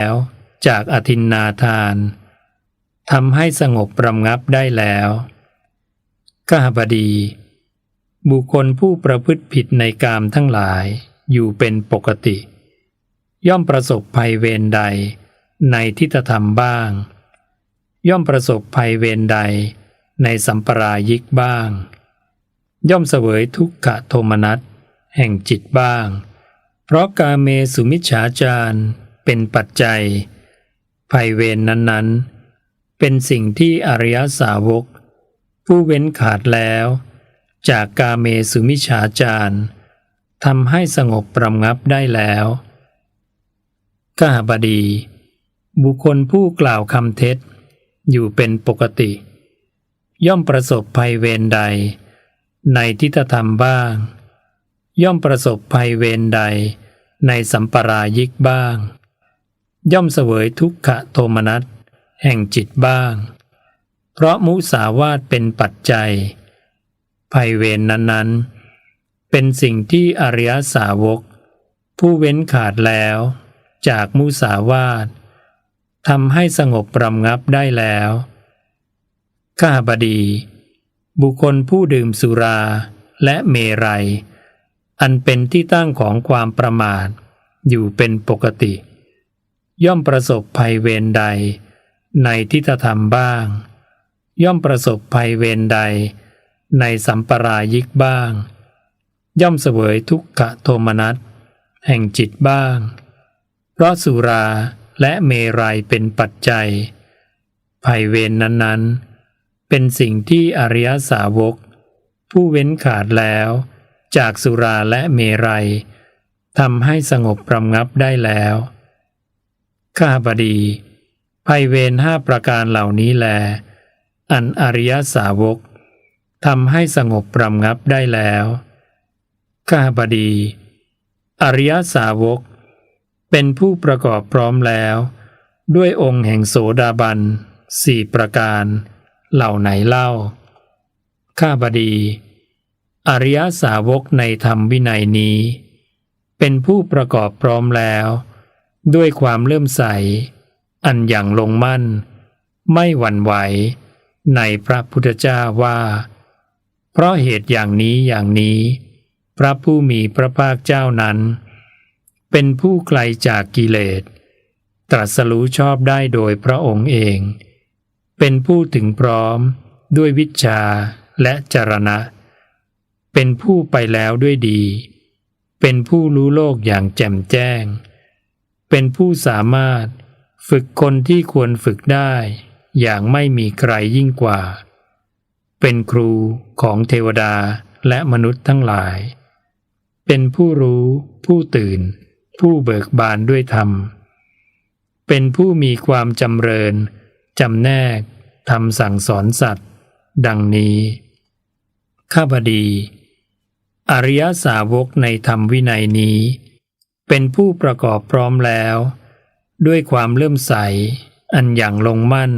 แล้วจากอธินนาทานทำให้สงบประงับได้แล้วกหบดี บุคคลผู้ประพฤติผิดในกามทั้งหลายอยู่เป็นปกติ ย่อมประสบภัยเวรใดในทิฏฐธรรมบ้าง ย่อมประสบภัยเวรใดในสัมปรายิกบ้าง ย่อมเสวยทุกขโทมนัสแห่งจิตบ้าง เพราะกาเมสุมิจฉาจาร เป็นปัจจัย ภัยเวรนนั้นๆ เป็นสิ่งที่อริยสาวก ผู้เว้นขาดแล้ว จากกาเมสุมิฉาจารทำให้สงบประงับได้แล้วกหบดี บุคคลผู้กล่าวคำเท็จ อยู่เป็นปกติ ย่อมประสบภัยเวรใด ในทิฏฐธรรมบ้าง ย่อมประสบภัยเวรใดในสัมปรายิกบ้าง ย่อมเสวยทุกขโทมนัสแห่งจิตบ้าง เพราะมุสาวาทเป็นปัจจัย ภัยเวรนนั้นๆ เป็นสิ่งที่อริยสาวก ผู้เว้นขาดแล้ว จากมุสาวาททำให้สงบประงับได้แล้วข้าบดี บุคคลผู้ดื่มสุราและเมรัย อันเป็นที่ตั้งของความประมาทอยู่เป็นปกติ ย่อมประสบภัยเวรใด ในทิฏฐธรรมบ้าง ย่อมประสบภัยเวรใด ในสัมปรายิกบ้าง ย่อมเสวยทุกขโทมนัสแห่งจิตบ้าง เพราะสุราและเมรัยเป็นปัจจัย ภัยเวรนนั้นๆ เป็นสิ่งที่อริยสาวก ผู้เว้นขาดแล้ว จากสุราและเมรัยทำให้สงบประงับได้แล้ว ข้าบดีภัยเวรห้าประการเหล่านี้แล อันอริยสาวกทำให้สงบประงับได้แล้วข้าบดี อริยสาวก เป็นผู้ประกอบพร้อมแล้ว ด้วยองค์แห่งโสดาบันสี่ประการ เหล่าไหนเล่า ข้าบดี อริยสาวกในธรรมวินัยนี้ เป็นผู้ประกอบพร้อมแล้ว ด้วยความเลื่อมใส อันอย่างลงมั่น ไม่หวั่นไหว ในพระพุทธเจ้าว่า เพราะเหตุอย่างนี้อย่างนี้ พระผู้มีพระภาคเจ้านั้น เป็นผู้ไกลจากกิเลส ตรัสรู้ชอบได้โดยพระองค์เอง เป็นผู้ถึงพร้อมด้วยวิชาและจรณะ เป็นผู้ไปแล้วด้วยดี เป็นผู้รู้โลกอย่างแจ่มแจ้ง เป็นผู้สามารถฝึกคนที่ควรฝึกได้ อย่างไม่มีใครยิ่งกว่า เป็นครูของเทวดาและมนุษย์ทั้งหลาย เป็นผู้รู้ผู้ตื่น ผู้เบิกบานด้วยธรรม เป็นผู้มีความจำเริญจำแนกทำสั่งสอนสัตว์ ดังนี้ ข้าพดี อริยสาวกในธรรมวินัยนี้ เป็นผู้ประกอบพร้อมแล้ว ด้วยความเลื่อมใส อันอย่างลงมั่น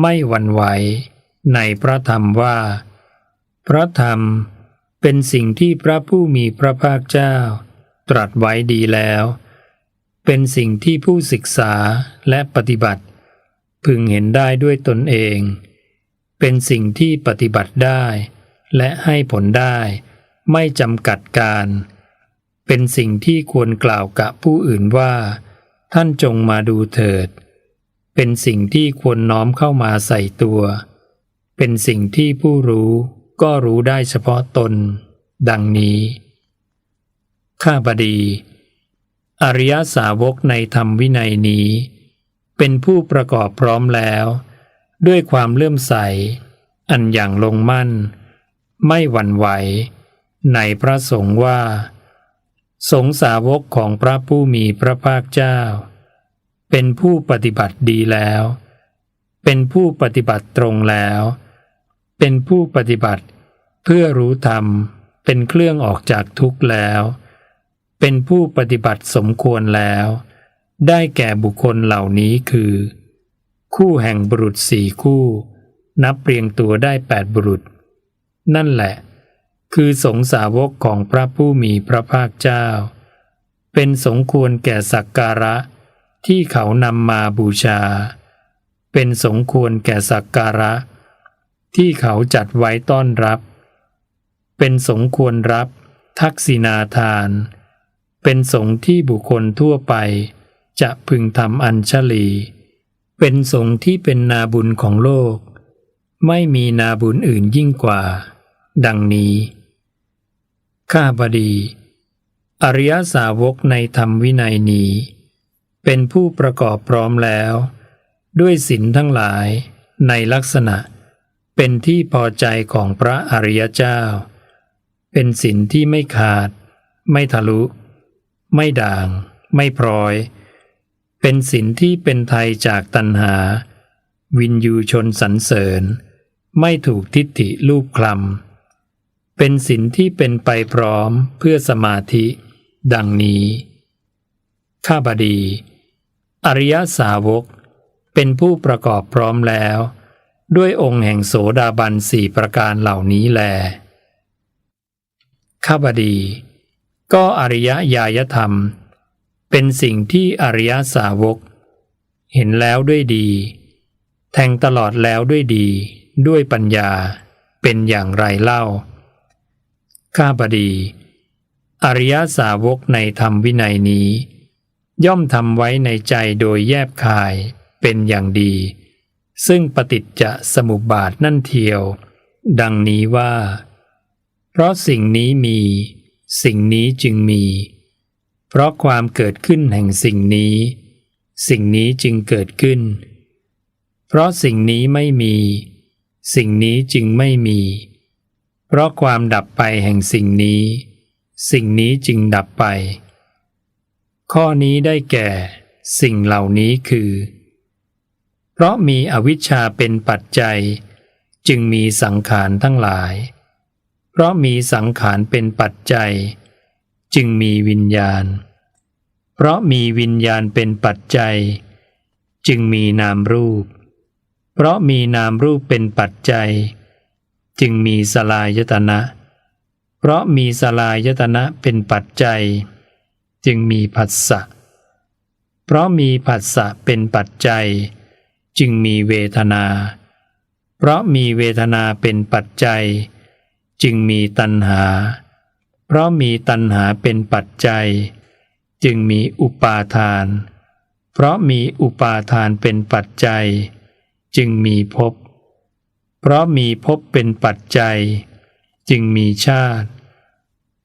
ไม่หวั่นไหว ในพระธรรมว่า พระธรรมเป็นสิ่งที่พระผู้มีพระภาคเจ้า ตรัสไว้ดีแล้ว เป็นสิ่งที่ผู้ศึกษาและปฏิบัติ พึงเห็นได้ด้วยตนเอง เป็นสิ่งที่ปฏิบัติได้ และให้ผลได้ ไม่จำกัดการ เป็นสิ่งที่ควรกล่าวกับผู้อื่นว่า ท่านจงมาดูเถิด เป็นสิ่งที่ควรน้อมเข้ามาใส่ตัว เป็นสิ่งที่ผู้รู้ก็รู้ได้เฉพาะตน ดังนี้ ข้าบดี อริยสาวกในธรรมวินัยนี้ เป็นผู้ประกอบพร้อมแล้ว ด้วยความเลื่อมใส อันอย่างลงมั่น ไม่หวั่นไหว ในพระสงฆ์ว่า สงสาวกของพระผู้มีพระภาคเจ้า เป็นผู้ปฏิบัติดีแล้ว เป็นผู้ปฏิบัติตรงแล้ว เป็นผู้ปฏิบัติเพื่อรู้ธรรม เป็นเครื่องออกจากทุกข์แล้ว เป็นผู้ปฏิบัติสมควรแล้ว ได้แก่บุคคลเหล่านี้คือ คู่แห่งบุรุษสี่คู่ นับเรียงตัวได้แปดบุรุษ นั่นแหละ คือสงสาวกของพระผู้มีพระภาคเจ้า เป็นสมควรแก่สักการะที่เขานำมาบูชา เป็นสมควรแก่สักการะ ที่เขาจัดไว้ต้อนรับ เป็นสมควรรับทักษิณาทาน เป็นสงที่บุคคลทั่วไป จะพึงทำอัญชลี เป็นสงที่เป็นนาบุญของโลก ไม่มีนาบุญอื่นยิ่งกว่า ดังนี้ ข้าบดี อริยสาวกในธรรมวินัยนี้ เป็นผู้ประกอบพร้อมแล้ว ด้วยศีลทั้งหลายในลักษณะ เป็นที่พอใจของพระอริยเจ้า เป็นศีลที่ไม่ขาด ไม่ทะลุ ไม่ด่าง ไม่พร้อย เป็นศีลที่เป็นไทยจากตัณหา วินยูชนสรรเสริญ ไม่ถูกทิฏฐิลูกคลำ เป็นศีลที่เป็นไปพร้อมเพื่อสมาธิ ดังนี้ ข้าบดี อริยสาวก เป็นผู้ประกอบพร้อมแล้ว ด้วยองค์แห่งโสดาบันสี่ประการเหล่านี้แล ข้าบดี ก็อริยญาณธรรม เป็นสิ่งที่อริยสาวก เห็นแล้วด้วยดี แทงตลอดแล้วด้วยดี ด้วยปัญญา เป็นอย่างไรเล่า ข้าบดี อริยสาวกในธรรมวินัยนี้ ย่อมทำไว้ในใจโดยแยบคายเป็นอย่างดี ซึ่งปฏิจจสมุปบาทนั่นเทียว ดังนี้ว่า เพราะสิ่งนี้มี สิ่งนี้จึงมี เพราะความเกิดขึ้นแห่งสิ่งนี้ สิ่งนี้จึงเกิดขึ้น เพราะสิ่งนี้ไม่มี สิ่งนี้จึงไม่มี เพราะความดับไปแห่งสิ่งนี้ สิ่งนี้จึงดับไป ข้อนี้ได้แก่สิ่งเหล่านี้คือ เพราะมีอวิชชาเป็นปัจจัย จึงมีสังขารทั้งหลาย เพราะมีสังขารเป็นปัจจัย จึงมีวิญญาณ เพราะมีวิญญาณเป็นปัจจัย จึงมีนามรูป เพราะมีนามรูปเป็นปัจจัยจ จึงมีสลายตนะ เพราะมีสลายตนะเป็นปัจจัย จึงมีผัสสะ เพราะมีผัสสะเป็นปัจจัย จึงมีเวทนา เพราะมีเวทนาเป็นปัจจัย จึงมีตัณหา เพราะมีตัณหาเป็นปัจจัย จึงมีอุปาทาน เพราะมีอุปาทานเป็นปัจจัย จึงมีภพ เพราะมีภพเป็นปัจจัย จึงมีชาติ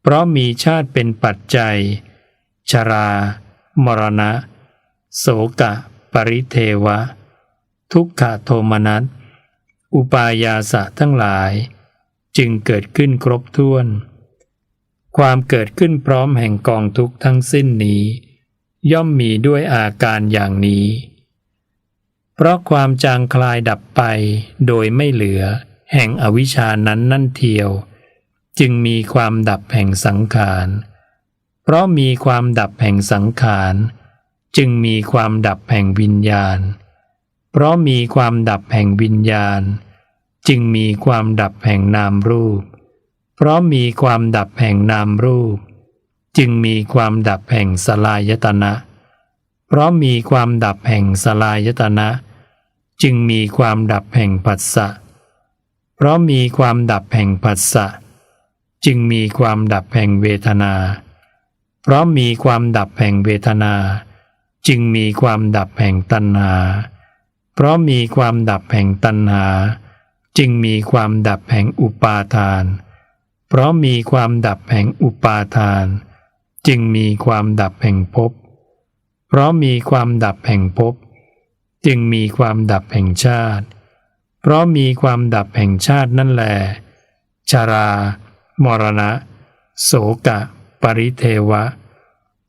เพราะมีชาติเป็นปัจจัย ชรา มรณะ โสกะ ปริเทวะ ทุกขโทมนัส อุปายาสะทั้งหลาย จึงเกิดขึ้นครบถ้วน ความเกิดขึ้นพร้อมแห่งกองทุกทั้งสิ้นนี้ ย่อมมีด้วยอาการอย่างนี้ เพราะความจางคลายดับไปโดยไม่เหลือ แห่งอวิชานั้นนั่นเทียว จึงมีความดับแห่งสังขาร เพราะมีความดับแห่งสังขาร จึงมีความดับแห่งวิญญาณ เพราะมีความดับแห่งวิญญาณ จึงมีความดับแห่งนามรูป เพราะมีความดับแห่งนามรูป จึงมีความดับแห่งสลายตนะ เพราะมีความดับแห่งสลายตนะ จึงมีความดับแห่งปัสสะ เพราะมีความดับแห่งปัสสะ จึงมีความดับแห่งเวทนา เพราะมีความดับแห่งเวทนา จึงมีความดับแห่งตัณหา เพราะมีความดับแห่งตัณหา จึงมีความดับแห่งอุปาทาน เพราะมีความดับแห่งอุปาทาน จึงมีความดับแห่งภพ เพราะมีความดับแห่งภพจึงมีความดับแห่งชาติ เพราะมีความดับแห่งชาตินั่นแหลชารามรณะ โสกะ ปริเทวะ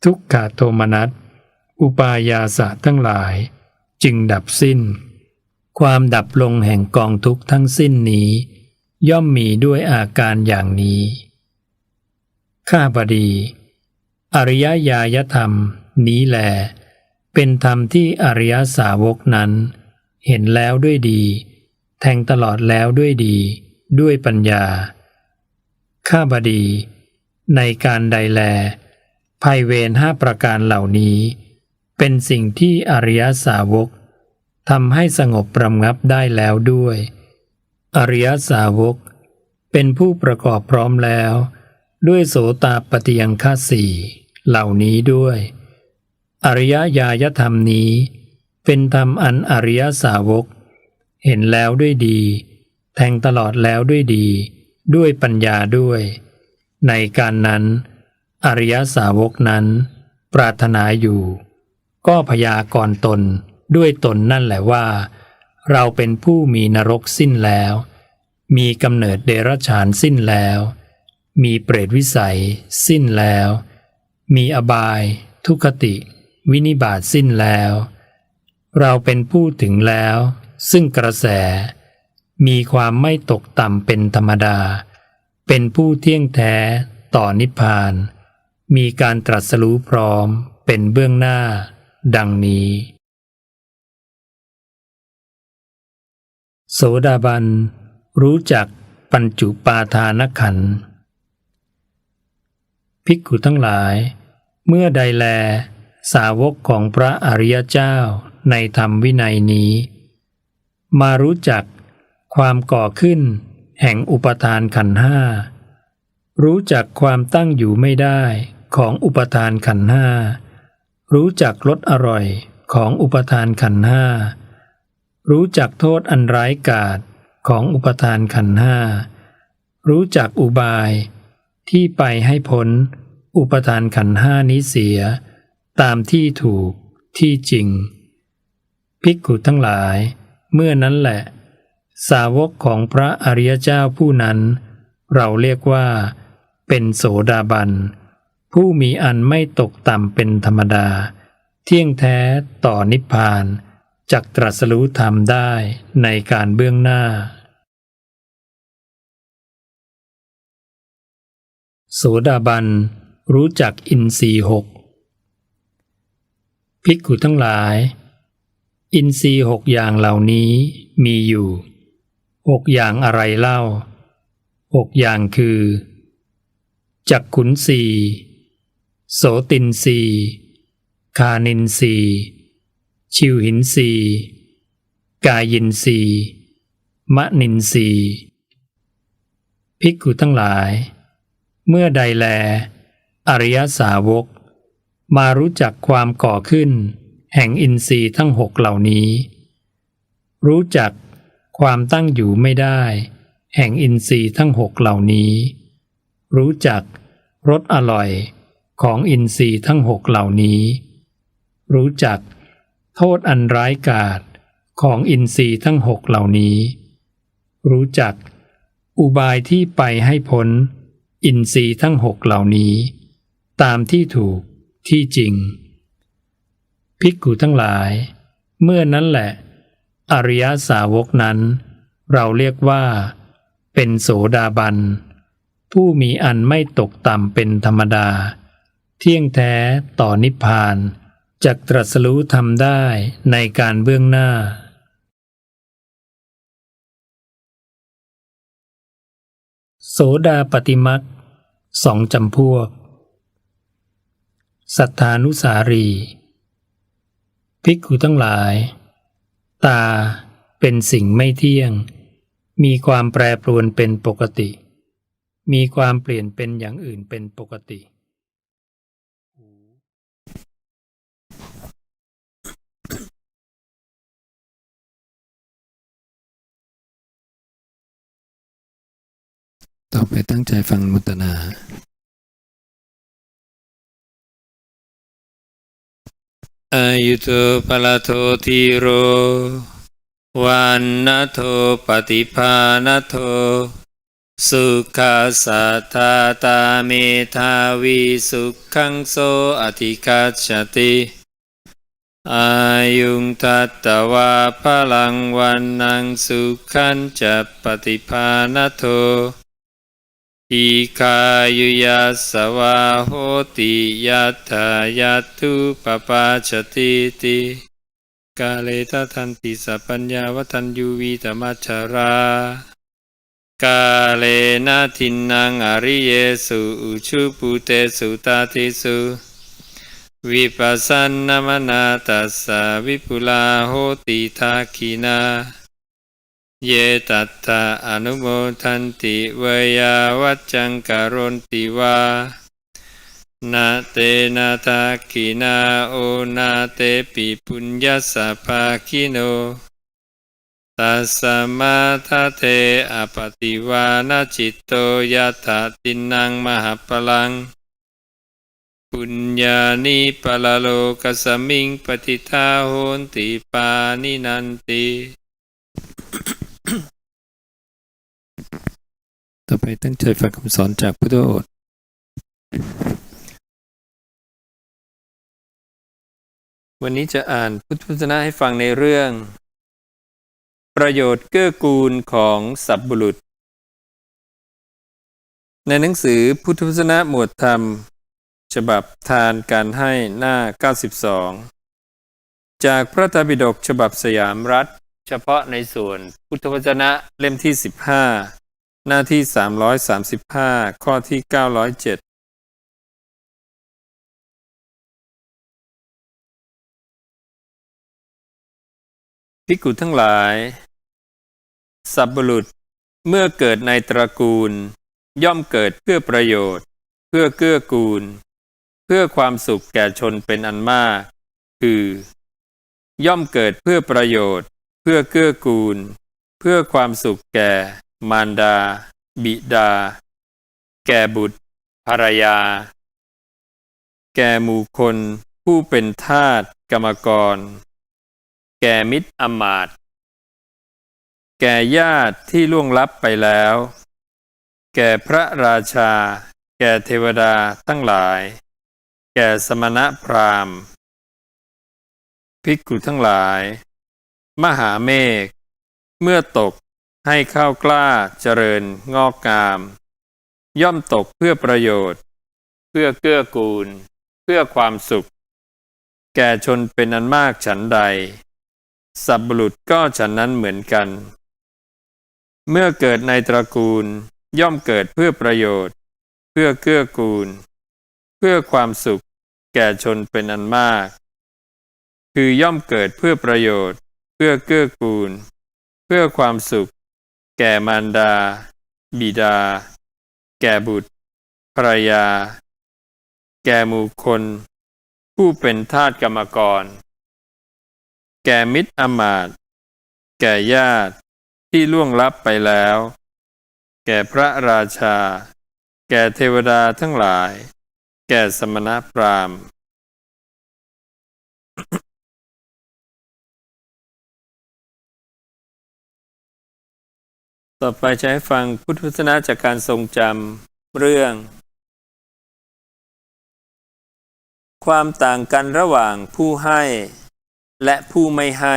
ทุกขโทมนัส อุปายาสะทั้งหลาย จึงดับสิ้น ความดับลงแห่งกองทุกทั้งสิ้นนี้ ย่อมมีด้วยอาการอย่างนี้ ข้าบดี อริยญาณธรรม นี้แล เป็นธรรมที่อริยสาวกนั้น เห็นแล้วด้วยดี แทงตลอดแล้วด้วยดี ด้วยปัญญา ข้าบดี ในการใดแล ภัยเวรห้าประการเหล่านี้ เป็นสิ่งที่อริยสาวกทำให้สงบประงับได้แล้วด้วย อริยสาวก เป็นผู้ประกอบพร้อมแล้ว ด้วยโสตาปฏิยังคสี่เหล่านี้ด้วย อริยญาณธรรมนี้ เป็นธรรมอันอริยสาวก เห็นแล้วด้วยดี แทงตลอดแล้วด้วยดี ด้วยปัญญาด้วย ในการนั้น อริยสาวกนั้น ปรารถนาอยู่ ก็พยากรณ์ตนด้วยตนนั่นแหละว่า เราเป็นผู้มีนรกสิ้นแล้ว มีกำเนิดเดรัจฉานสิ้นแล้ว มีเปรตวิสัย สิ้นแล้ว มีอบาย ทุกติ วินิบาตสิ้นแล้ว เราเป็นผู้ถึงแล้ว ซึ่งกระแส มีความไม่ตกต่ำเป็นธรรมดา เป็นผู้เที่ยงแท้ต่อนิพพาน มีการตรัสรู้พร้อมเป็นเบื้องหน้า ดังนี้ โสดาบัน รู้จักปัญจุปาทานขันธ์ภิกขุทั้งหลาย เมื่อใดแล สาวกของพระอริยเจ้าในธรรมวินัยนี้ มารู้จักความก่อขึ้นแห่งอุปทานขันธ์ห้า รู้จักความตั้งอยู่ไม่ได้ของอุปทานขันธ์ห้า รู้จักรสอร่อยของอุปทานขันธ์ห้า รู้จักโทษอันร้ายกาจของอุปทานขันธ์ห้า รู้จักอุบายที่ไปให้พ้นอุปทานขันธ์ห้านี้เสีย ตามที่ถูกที่จริง ภิกขุทั้งหลาย เมื่อนั้นแหละ สาวกของพระอริยเจ้าผู้นั้น เราเรียกว่า เป็นโสดาบัน ผู้มีอันไม่ตกต่ำเป็นธรรมดา เที่ยงแท้ต่อนิพพานจักตรัสรู้ธรรมได้ในการเบื้องหน้า โสดาบันรู้จักอินทรีหก ภิกขุทั้งหลาย อินทรีหกอย่างเหล่านี้มีอยู่หกอย่างอะไรเล่าหกอย่างคือจักขุนสีโสตินสีคานินสีชิวหินสีกายินสีมะนินสีภิกขุทั้งหลาย เมื่อใดแล อริยสาวก มารู้จักความก่อขึ้น แห่งอินทรีย์ทั้งหกเหล่านี้ รู้จักความตั้งอยู่ไม่ได้ แห่งอินทรีย์ทั้งหกเหล่านี้ รู้จักรสอร่อยของอินทรีย์ทั้งหกเหล่านี้ รู้จักโทษอันร้ายกาจของอินทรีย์ทั้งหกเหล่านี้ รู้จักอุบายที่ไปให้พ้น อินทรีย์ทั้งหกเหล่านี้ ตามที่ถูก ที่จริง ภิกขุทั้งหลาย เมื่อนั้นแหละ อริยสาวกนั้น เราเรียกว่า เป็นโสดาบัน ผู้มีอันไม่ตกต่ำเป็นธรรมดา เที่ยงแท้ต่อนิพพานจักตรัสรู้ทำได้ในการเบื้องหน้าโสดาปฏิมักสองจำพวก สัทธานุสารีภิกขุทั้งหลาย ตาเป็นสิ่งไม่เที่ยง มีความแปรปรวนเป็นปกติ มีความเปลี่ยนเป็นอย่างอื่นเป็นปกติ ต่อไปตั้งใจฟังมุตนา อายุโตปะละโททีโรวันนะโทปฏิภาณโท สุขาสัทธาตาเมทาวิสุขังโสอธิคัจฉติอายุงทัตตวาพลังวันนังสุขันจะปฏิภาณโท อิกายุยัสสวาโหติยัตถายัตุปปาชติติกาเลตทันติสัพปัญญาวัตัญยูวีตมัชรากาเลนะทินนางอริเยสุอุชุปุเตสุตาติสุวิปัสสนมนาตัสสะวิปุลาโหติทาคินา เยตัตตาอนุโมทันติเวยาวัจจังกรณติวานาเตนาทาคินาโอนาเตปิปุญญาสสะภาคิโนตัสมาทะเทอปติวานาจิตโตยะถาตินังมหาปลัง ปุญญานิปะลโลกสมิงปฏิทาโหนติปานินันติ ต่อไปตั้งใจฟังคำสอนจากพุทธโอษฐ์วันนี้จะอ่านพุทธวจนะให้ฟังในเรื่อง ประโยชน์เกื้อกูลของสัพบุรุษ ในหนังสือพุทธวจนะหมวดธรรม ฉบับทานการให้หน้า 92 จากพระธรรมปิฎกฉบับสยามรัฐ เฉพาะในส่วนพุทธวจนะเล่มที่ 15 หน้าที่ 335 ข้อที่ 907พิกุทั้งหลาย สัพบุรุษเมื่อเกิดในตระกูล ย่อมเกิดเพื่อประโยชน์ เพื่อเกื้อกูล เพื่อความสุขแก่ชนเป็นอันมาก คือ ย่อมเกิดเพื่อประโยชน์ เพื่อเกื้อกูล เพื่อความสุขแก่ มารดา บิดา แก่บุตรภรรยา แก่หมู่คนผู้เป็นทาสกรรมกร แก่มิตรอมาตย์แก่ญาติที่ล่วงลับไปแล้ว แก่พระราชา แก่เทวดาทั้งหลาย แก่สมณะพราหมณ์ ภิกขุทั้งหลาย มหาเมฆ เมื่อตก ให้ข้าวกล้าเจริญงอกงาม ย่อมตกเพื่อประโยชน์ เพื่อเกื้อกูล เพื่อความสุข แก่ชนเป็นอันมากฉันใด สัพบุรุษก็ฉันนั้นเหมือนกัน เมื่อเกิดในตระกูลย่อมเกิดเพื่อประโยชน์ เพื่อเกื้อกูล เพื่อความสุข แก่ชนเป็นอันมาก คือย่อมเกิดเพื่อประโยชน์ เพื่อเกื้อกูล เพื่อความสุข แก่มารดา บิดา แก่บุตรภรยา แก่หมู่คน ผู้เป็นทาสกรรมกร แก่มิตรอมาตแก่ญาติที่ล่วงลับไปแล้ว แก่พระราชา แก่เทวดาทั้งหลาย แก่สมณพราหมณ์ ต่อไปจะให้ฟังพุทธวจนะจากการทรงจำเรื่อง ความต่างกันระหว่างผู้ให้ และผู้ไม่ให้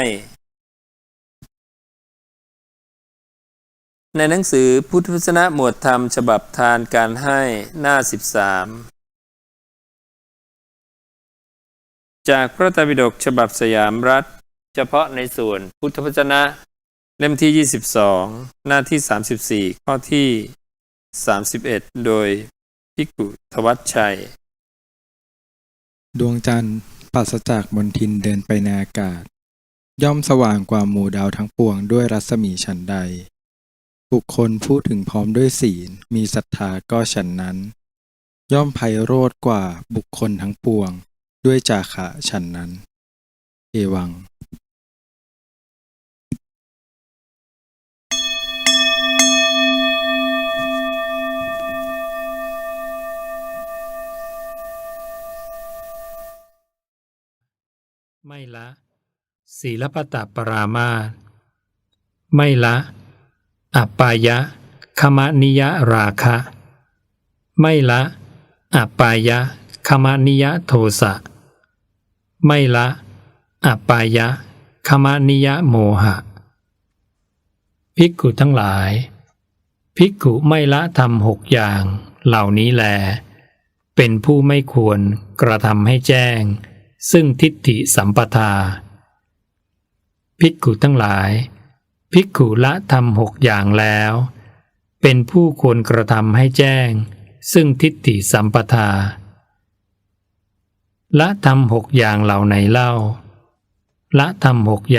ในหนังสือพุทธวจนะหมวดธรรมฉบับทานการให้หน้า 13 จากพระไตรปิฎกฉบับสยามรัฐ เฉพาะในส่วนพุทธวจนะ เล่มที่ 22 หน้าที่ 34 ข้อที่ 31 โดยพิกุทวัชชัย ดวงจันทร์ปราศจากมนทินเดินไปในอากาศ ย่อมสว่างกว่าหมู่ดาวทั้งปวงด้วยรัศมีฉันใด บุคคลผู้ถึงพร้อมด้วยศีลมีศรัทธาก็ฉันนั้น ย่อมไพโรธกว่าบุคคลทั้งปวง ด้วยจาคะฉันนั้น เอวัง ไม่ละศีลปตปรามาสไม่ละอัปปายะคมนิยราคะ ไม่ละอัปปายะคมนิยโทสะ ไม่ละอัปปายะคมนิยโมหะ ภิกขุทั้งหลาย ภิกขุไม่ละทำหกอย่างเหล่านี้แล เป็นผู้ไม่ควรกระทำให้แจ้ง ซึ่งทิฏฐิสัมปทา ภิกขุทั้งหลาย ภิกขุละทำหกอย่างแล้ว เป็นผู้ควรกระทำให้แจ้ง ซึ่งทิฏฐิสัมปทา ละทำหกอย่างเหล่าไหนเล่า ละทำหกอย่าง